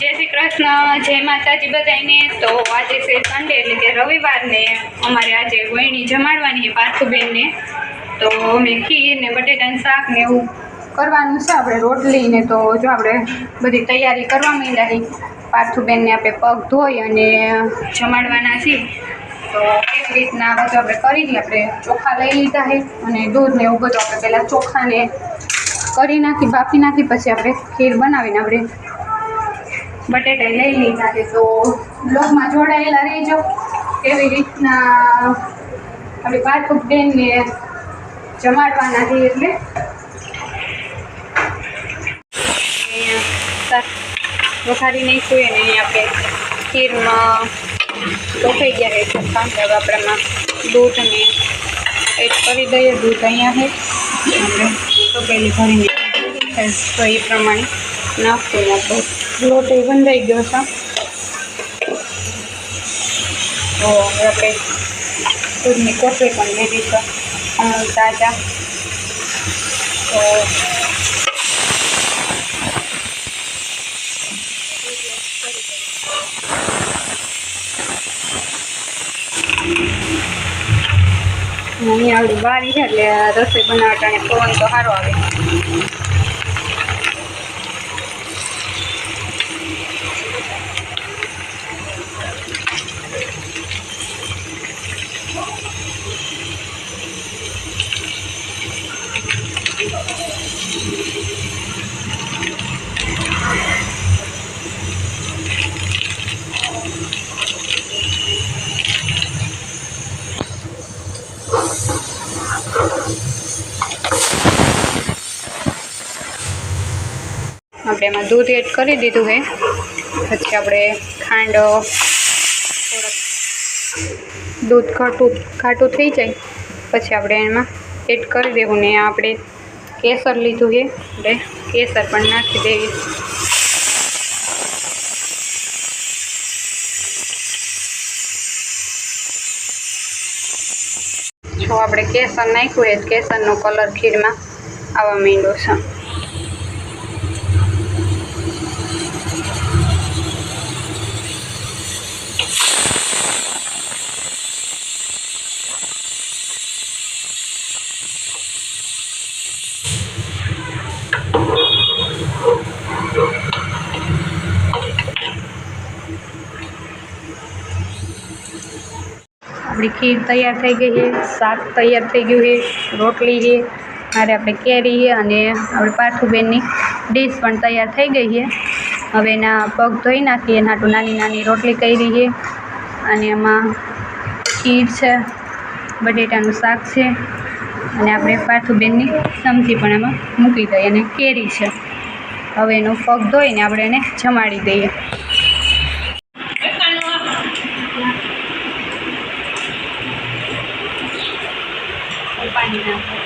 જય શ્રી કૃષ્ણ, જય માતાજી બધાને તો આજે છે સન્ડે એટલે કે રવિવારને અમારે આજે ગોયણી જમાડવાની પાર્થુબેનને. તો અમે ખીર ને બટેટાનું શાક ને એવું કરવાનું છે. આપણે રોટલી ને તો જો આપણે બધી તૈયારી કરવા માંડ્યા પાર્થુબેનને આપણે પગ ધોઈ અને જમાડવાના છીએ. તો કેવી રીતના બધું આપણે કરી લઈએ. આપણે ચોખા લઈ લીધા છે અને દૂધ ને એવું બધું આપણે પહેલાં ચોખાને કરી નાખી, બાફી નાખી, પછી આપણે ખીર બનાવીને આપણે બટેટા લઈ લીધા છે. તો બ્લોગમાં જોડાયેલા રહેજો. કેવી રીતના આપણી પાર્થુક બેનને જમાડવાના છે એટલે. વઘારી નાખ્યું અને અહીંયા આપણે ખીરમાં ચોખાઈ ગયા છે. કાંદા વાપરામાં દૂધ એડ કરી દઈએ. દૂધ અહીંયા છે. આપણે ચોપેલી ભરીને તો એ પ્રમાણે નાખતું આપણો. લોટ એ બંધાઈ ગયો છે. તો હવે આપણે દૂધની કોથળી પણ લીધી છે તાજા. તો અહીંયા આવડી બારી છે, એટલે રસોઈ બનાવવા અને પવન તો સારો આવે. આપણે એમાં દૂધ એડ કરી દીધું છે પછી આપણે ખાંડ થોડોક દૂધ ખાટું ખાટું થઈ જાય. પછી આપણે એમાં એડ કરી દેવું ને આપણે કેસર લીધું છે. એટલે કેસર પણ નાખી દેવી. જો આપણે કેસર નાખ્યું એ કેસરનો કલર ખીરમાં આવવા માંડ્યો છે. આપણી ખીર તૈયાર થઈ ગઈ છે, શાક તૈયાર થઈ ગયું છે, રોટલી છે, મારે આપણે કેરી છે અને આપણે પાર્થુબેનની ડીશ પણ તૈયાર થઈ ગઈ છે. હવે એના પગ ધોઈ નાખીએ નાટું નાની નાની રોટલી કરી છે. અને એમાં ખીર છે, બટેટાનું શાક છે, અને આપણે પાર્થુબેનની સમજી પણ એમાં મૂકી દઈએ અને કેરી છે. હવે એનો પગ ધોઈને આપણે એને જમાડી દઈએ. પાણી નાખો પાણી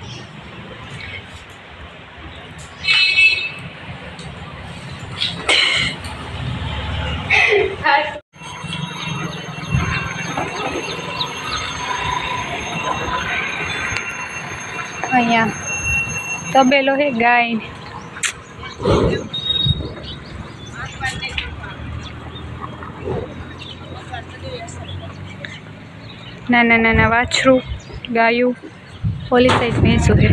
લઈએ તબેલો હે ગાય. ના નાના નાના વાછરું, ગાયું, ઓલી સાઈડ ભેંસું છે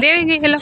દેવી ગઈ, હેલો.